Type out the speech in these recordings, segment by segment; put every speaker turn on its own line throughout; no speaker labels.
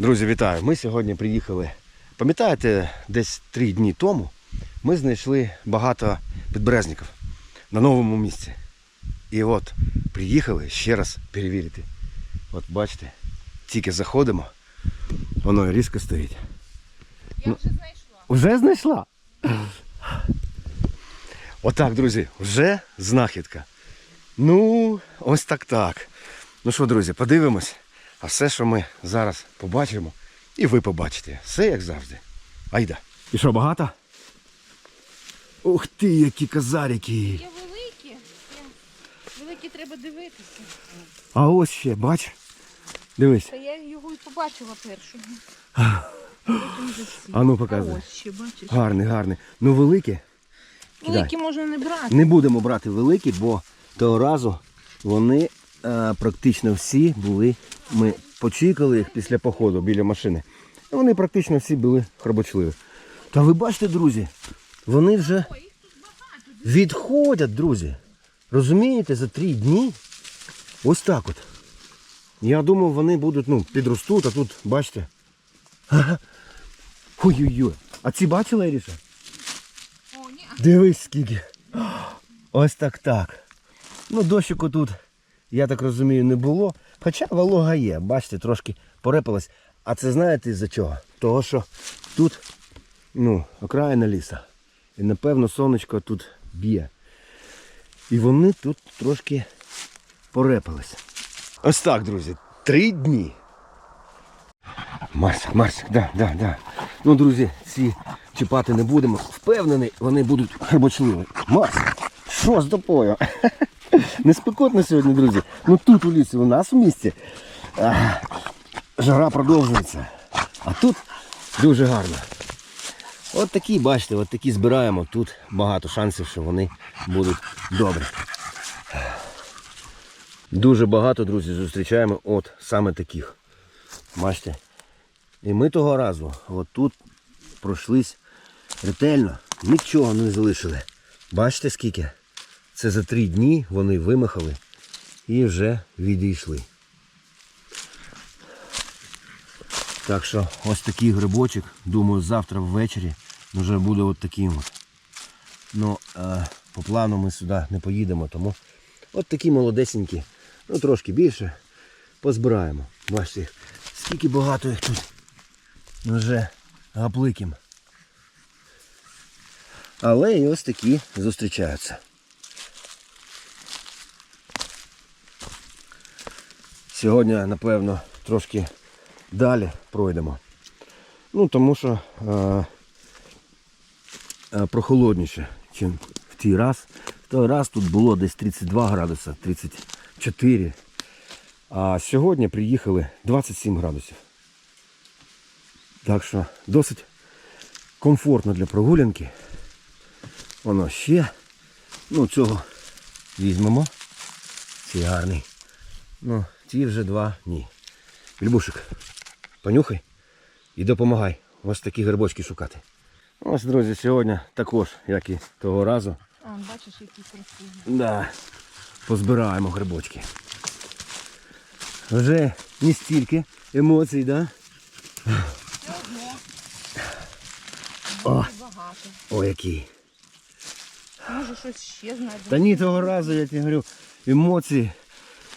Друзі, вітаю! Ми сьогодні приїхали. Пам'ятаєте, десь три дні тому ми знайшли багато підберезників на новому місці. І от приїхали ще раз перевірити. От бачите, тільки заходимо, воно різко стоїть.
Я вже знайшла.
Уже знайшла? Отак, друзі, вже знахідка. Ну, ось так так. Ну що, друзі, подивимось. А все, що ми зараз побачимо, і ви побачите. Все як завжди. Айда. І що, багато? Ух ти, які казарики.
Є великі. Є. Великі треба дивитися.
А ось ще, бач. Дивись.
Та я його і побачила першого.
А ну, показуй.
Ось ще бачиш.
Гарний, гарний. Ну великі.
Великі можна не брати.
Не будемо брати великі, бо того разу вони практично всі були. Ми почікали їх після походу біля машини. І вони практично всі були хробочливі. Та ви бачите, друзі, вони вже відходять, друзі. Розумієте, за три дні. Ось так от. Я думав, вони будуть, ну, підростуть, а тут, бачите. Ой-ой-ой. А ці бачили,
ні.
Дивись скільки. Ось так так. Ну, дощику тут, я так розумію, не було. Хоча волога є, бачите, трошки порепалась. А це знаєте з-за чого? Того, що тут ну, окраїна ліса. І напевно сонечко тут б'є. І вони тут трошки порепались. Ось так, друзі. Три дні. Марсик, Марсик, да, да, да. Ну, друзі, ці чіпати не будемо. Впевнений, вони будуть хребочливі. Марсик, що з тобою? Не спекотно сьогодні, друзі. Ну тут у лісі, у нас в місті. Жара продовжується. А тут дуже гарно. От такі, бачите, от такі збираємо. Тут багато шансів, що вони будуть добрі. Дуже багато, друзі, зустрічаємо от саме таких. Бачите? І ми того разу от тут пройшлись ретельно, нічого не залишили. Бачите скільки? Це за три дні вони вимахали і вже відійшли. Так що ось такий грибочок, думаю, завтра ввечері вже буде от таким. Ну, е, по плану ми сюди не поїдемо, тому от такі молодесенькі, ну трошки більше, позбираємо. Бачите, скільки багато їх тут вже гапликим. Але і ось такі зустрічаються. Сьогодні, напевно, трошки далі пройдемо. Ну, тому що е, е, прохолодніше, ніж в тій раз. В той раз тут було десь 32 градуси, 34. А сьогодні приїхали 27 градусів. Так що досить комфортно для прогулянки. Воно ще. Ну, цього візьмемо. Цей гарний. Ну, ті вже два ні. Любушик, понюхай і допомагай. Ось такі грибочки шукати. Ось, друзі, сьогодні також, як і того разу.
А, бачиш, які красиві.
Да, позбираємо грибочки. Вже не стільки емоцій, да?
Все одно.
О.
Багато.
О, який.
Може щось ще знайдемо.
Та ні, того разу, я тебе говорю, емоції.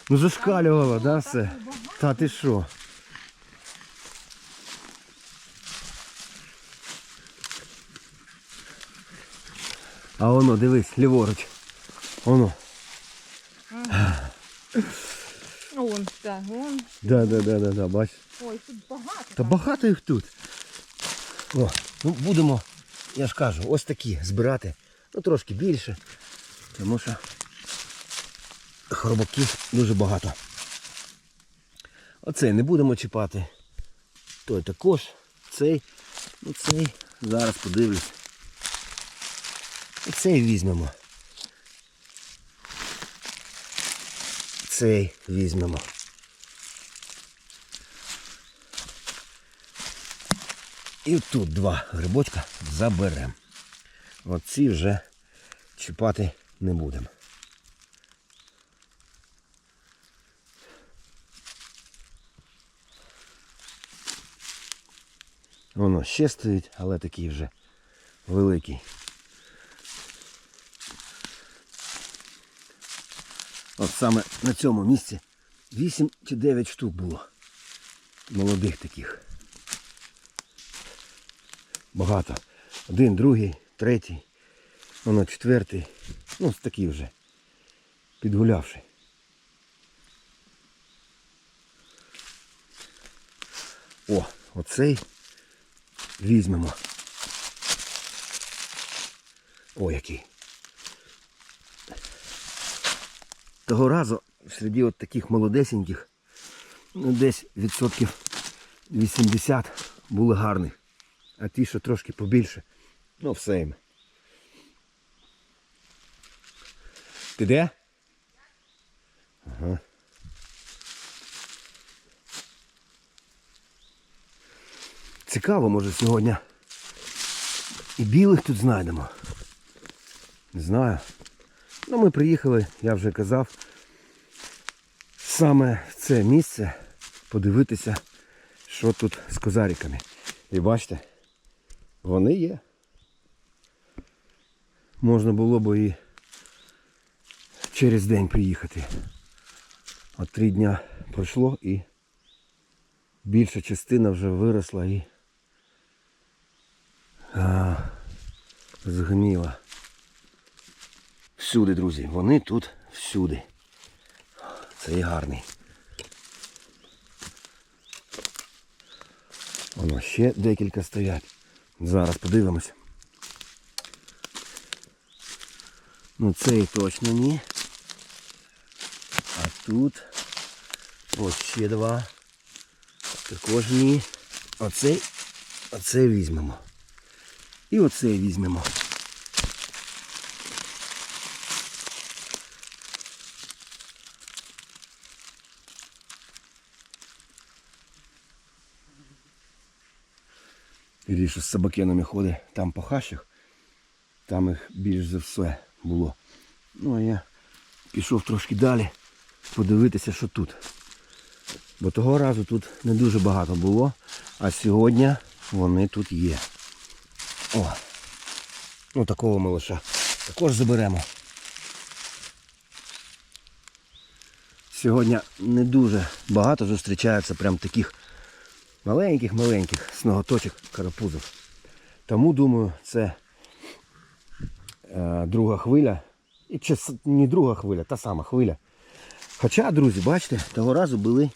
Ну зашкалювало, да, все? Та ти що? А воно, дивись, ліворуч. Воно.
Вон, так, вон.
Да, да, да, да, да, бач.
Ой, тут багато.
Та багато їх тут. О, ну будемо, я ж кажу, ось такі збирати. Ну трошки більше. Тому що хробаків дуже багато. Оцей не будемо чіпати. Той також. Цей. Ну цей. Зараз подивлюсь. Цей візьмемо. Цей візьмемо. І тут два грибочка заберемо. Оці вже чіпати не будемо. Воно ще стоїть, але такий вже великий. От саме на цьому місці 8 чи 9 штук було. Молодих таких. Багато. Один, другий, третій, воно четвертий. Ну, такий вже. Підгулявший. О, оцей візьмемо. О, який. Того разу серед от таких молодесеньких, ну десь відсотків 80 були гарні. А ті, що трошки побільше, ну все їм. Ти де? Ага. Цікаво, може сьогодні і білих тут знайдемо. Не знаю. Ну ми приїхали, я вже казав, саме в це місце подивитися, що тут з козариками. І бачите, вони є. Можна було б і через день приїхати. От три дня пройшло і більша частина вже виросла і а, згнила. Всюди, друзі, вони тут всюди. Цей гарний. Воно ще декілька стоять. Зараз подивимось. Ну цей точно ні. А тут ось ще два. Також ні. Оцей, оцей візьмемо. І оцей візьмемо. Вірніше з собакенами ходить там по хащах. Там їх більш за все було. Ну а я пішов трошки далі подивитися, що тут. Бо того разу тут не дуже багато було, а сьогодні вони тут є. О! Ну такого малыша. Також заберемо. Сьогодні не дуже багато зустрічається прям таких маленьких-маленьких сноготочок карапузів. Тому думаю, це е, друга хвиля. І чи не друга хвиля, та сама хвиля. Хоча, друзі, бачите, того разу були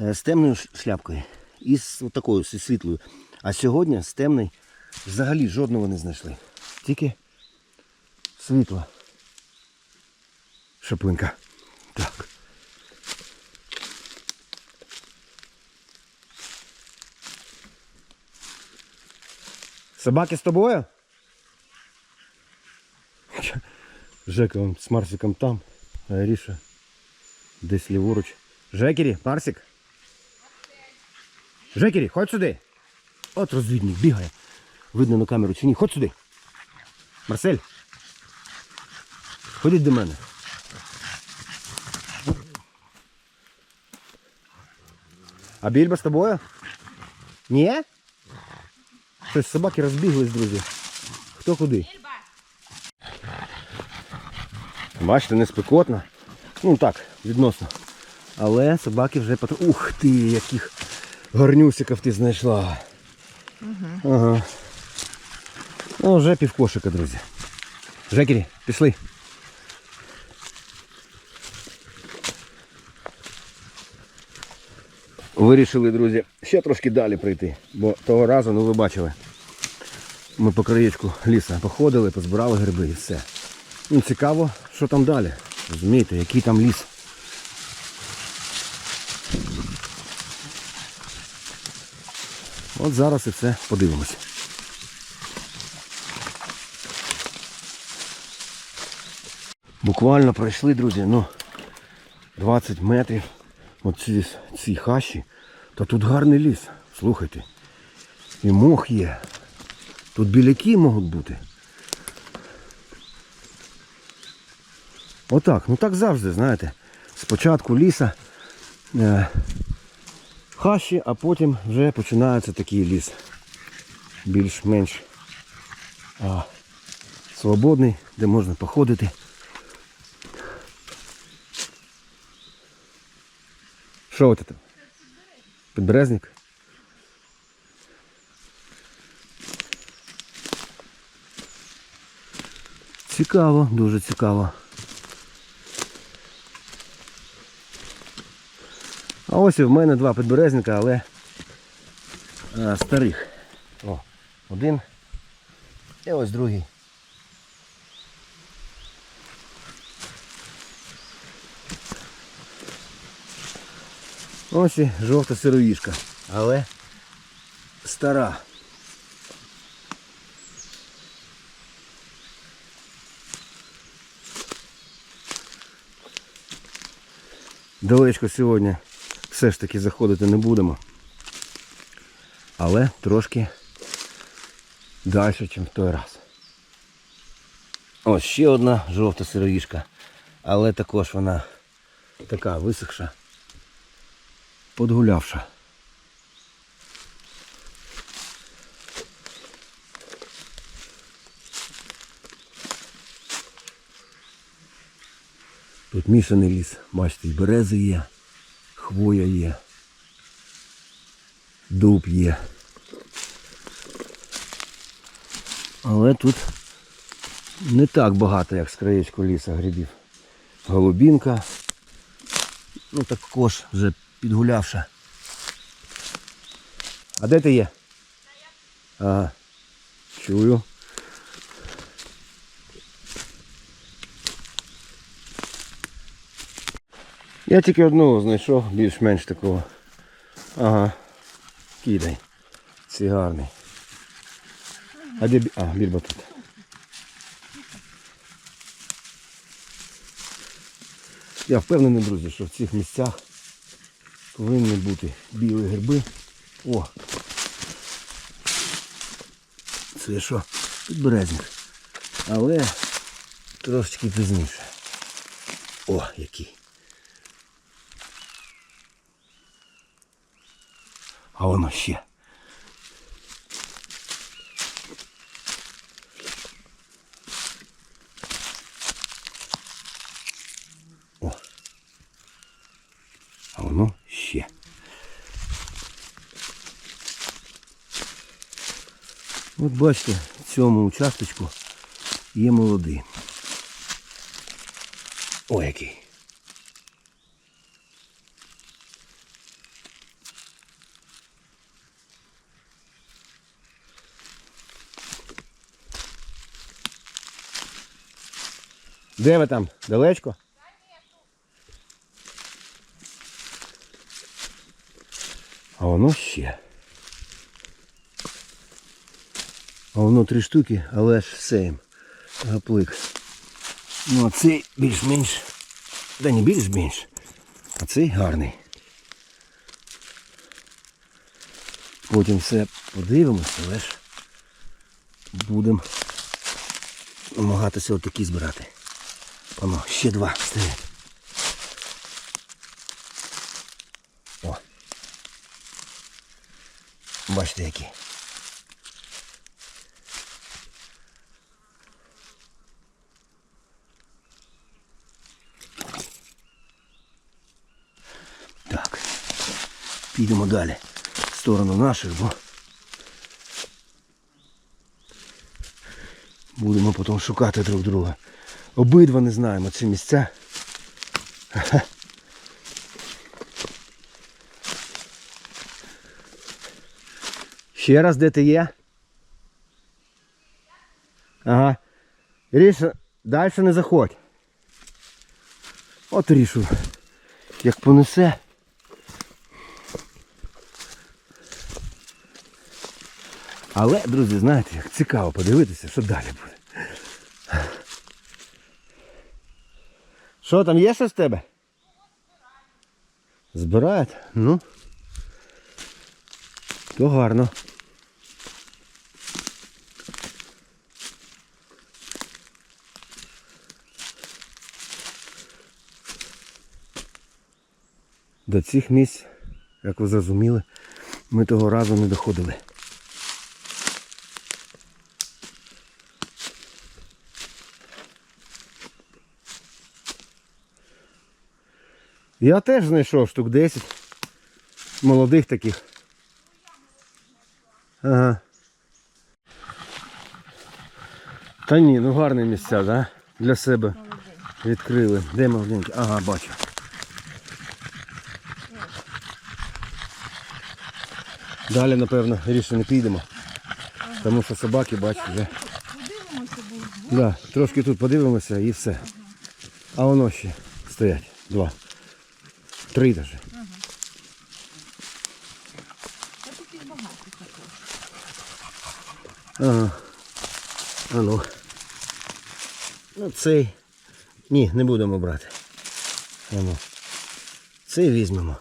е, з темною шляпкою і з такою зі світлою. А сьогодні з темною взагалі жодного не знайшли. Тільки світла. Шаплинка. Так. Собаки з тобою? Жека з Марсиком там, а Аріша десь ліворуч. Жекері, Марсик? Жекері, ходь сюди. От розвідник бігає. Видно на камеру чи ні. Ходь сюди. Марсель. Ходіть до мене. А більба з тобою? Ні? Щось собаки розбіглись, друзі. Хто куди? Бачите, не спекотно. Ну так, відносно. Але собаки вже потр... Ух ти, яких гарнюсиків ти знайшла. Ага. Ну, вже півкошика, друзі. Жекері, пішли. Вирішили, друзі, ще трошки далі прийти, бо того разу, ну ви бачили, ми по краєчку ліса походили, позбирали гриби і все. Ну, цікаво, що там далі. Розумієте, який там ліс. От зараз і все подивимось. Буквально пройшли, друзі, ну 20 метрів оці ці хащі. Та тут гарний ліс. Слухайте. І мох є. Тут біляки можуть бути. Отак, ну так завжди, знаєте. Спочатку ліса, е, хащі, а потім вже починається такий ліс. більш-менш свободний, де можна походити. Що от це? Підберезник? Цікаво, дуже цікаво. А ось і в мене два підберезника, але а, старих. О, один. І ось другий. Ось і жовта сироїшка, але стара. Далечко сьогодні все ж таки заходити не будемо. Але трошки далі, ніж в той раз. Ось ще одна жовта сироїшка. Але також вона така висохша, подгулявша. Тут мішаний ліс, бачите, і берези є, хвоя є, дуб є. Але тут не так багато, як з краєчку ліса грибів. Голубінка, ну також вже підгулявша. А де ти є? Ага, чую. Я тільки одного знайшов, більш-менш такого. Ага. Кидай. Цей гарний. А де А, більба тут. Я впевнений, друзі, що в цих місцях повинні бути білі гриби. О! Це що? Підберезник. Але трошечки пізніше. О, який. А воно ще. О. А воно ще. От бачите, в цьому участочку є молодий. О, який. Де ви там? Далечко? А воно ще. А воно три штуки, але ж все їм. Гаплик. Ну а цей більш-менш. Да не більш-менш. А цей гарний. Потім все подивимося, але ж будемо намагатися отакі збирати. Воно, ще два стоять. О. Бачите які. Підемо далі. В сторону наших, бо будемо потім шукати друг друга. Обидва не знаємо ці місця. Ще раз, де ти є? Ага. Ріша, далі не заходь. От рішу. Як понесе. Але, друзі, знаєте, як цікаво подивитися, що далі буде. Що там є щось в тебе? Збирають? Ну. То гарно. До цих місць, як ви зрозуміли, ми того разу не доходили. Я теж знайшов штук 10 молодих таких. Ага. Та ні, ну гарні місця, да? Для себе відкрили. Де молоденькі? Ага, бачу. Далі, напевно, ріше не підемо. Тому що собаки, бачу, вже. Да, трошки тут подивимося і все. А воно ще стоять. Два. Три даже.
а тут їх багато також.
Ага. А ну. Цей. Ні, не будемо брати. А ну. Цей візьмемо.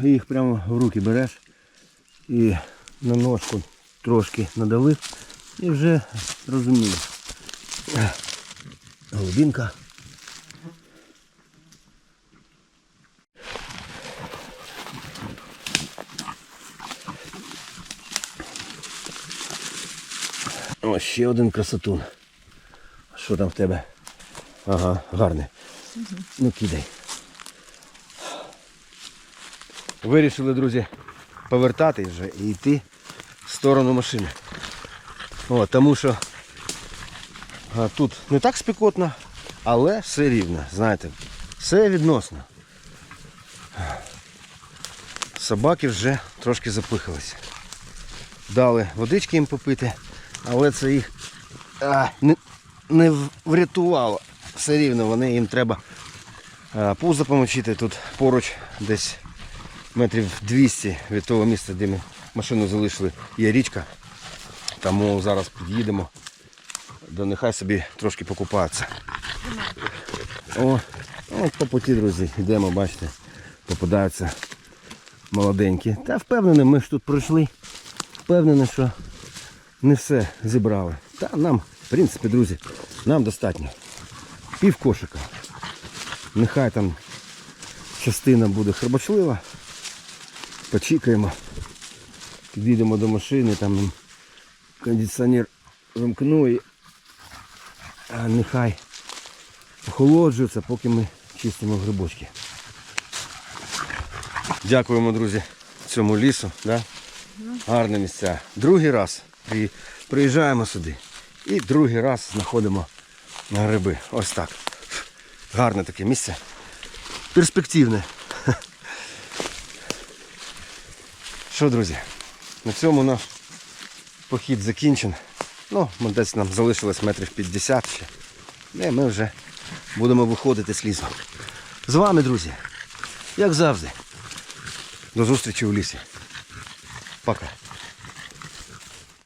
Їх прямо в руки береш і на ножку трошки надавив і вже розумієш. Голубінка. О, ще один красотун. Що там в тебе? Ага, гарний. Ну кидай. Вирішили, друзі, повертати вже і йти в сторону машини. О, тому що а, тут не так спекотно, але все рівно, знаєте, все відносно. Собаки вже трошки запихалися. Дали водички їм попити, але це їх а, не, не врятувало. Все рівно вони їм треба а, пузо помочити. Тут поруч десь метрів 200 від того місця, де ми машину залишили, є річка. Тому зараз під'їдемо, до нехай собі трошки покупаються. О, от по путі, друзі, йдемо, бачите, попадаються молоденькі. Та впевнений, ми ж тут пройшли. Впевнений, що не все зібрали. Та нам, в принципі, друзі, нам достатньо. Пів кошика. Нехай там частина буде хербачлива. Почікаємо. Підійдемо до машини, там кондиціонер вимкну і нехай охолоджується, поки ми чистимо грибочки. Дякуємо, друзі, цьому лісу. Да? Гарне місця. Другий раз приїжджаємо сюди і другий раз знаходимо гриби. Ось так. Гарне таке місце. Перспективне. Що, друзі, на цьому наш похід закінчен. Ну, десь нам залишилось метрів 50 ще. І ми вже будемо виходити з лісу. З вами, друзі, як завжди. До зустрічі у лісі. Пока.